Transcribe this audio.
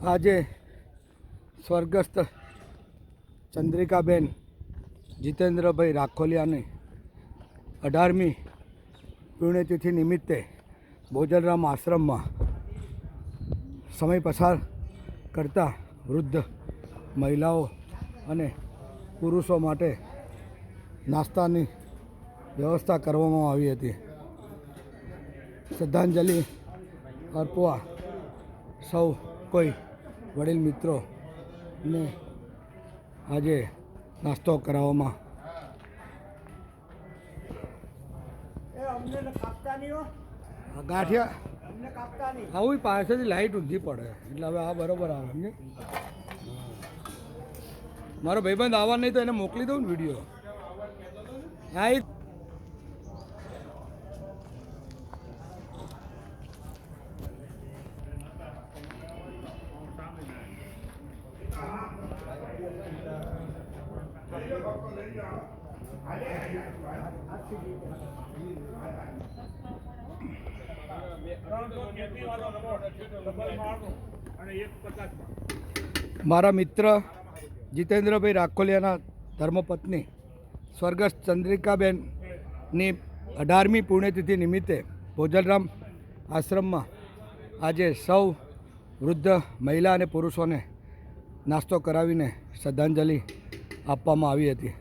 આજે સ્વર્ગસ્થ ચંદ્રિકાબેન જીતેન્દ્રભાઈ રાખોલિયાની અઢારમી પુણ્યતિથિ નિમિત્તે ભોજનરામ આશ્રમમાં સમય પસાર કરતા વૃદ્ધ મહિલાઓ અને પુરુષો માટે નાસ્તાની વ્યવસ્થા કરવામાં આવી હતી. શ્રદ્ધાંજલિ અર્પવા સૌ કોઈ વડીલ મિત્રો ને આજે નાસ્તો કરાવવામાં. ગાંઠિયા? આવું પાસેથી લાઈટ ઊંધી પડે. એટલે હવે આ બરોબર આવે એમને મારો ભાઈબંધ આવવા નહીં તો એને મોકલી દઉં ને વીડિયો હા મારા મિત્ર જીતેન્દ્રભાઈ રાખોલિયાના ધર્મપત્ની સ્વર્ગસ્થ ચંદ્રિકાબેનની અઢારમી પુણ્યતિથિ નિમિત્તે ભોજનરામ આશ્રમમાં આજે સૌ વૃદ્ધ મહિલા અને પુરુષોને નાસ્તો કરાવીને શ્રદ્ધાંજલિ આપવામાં આવી હતી.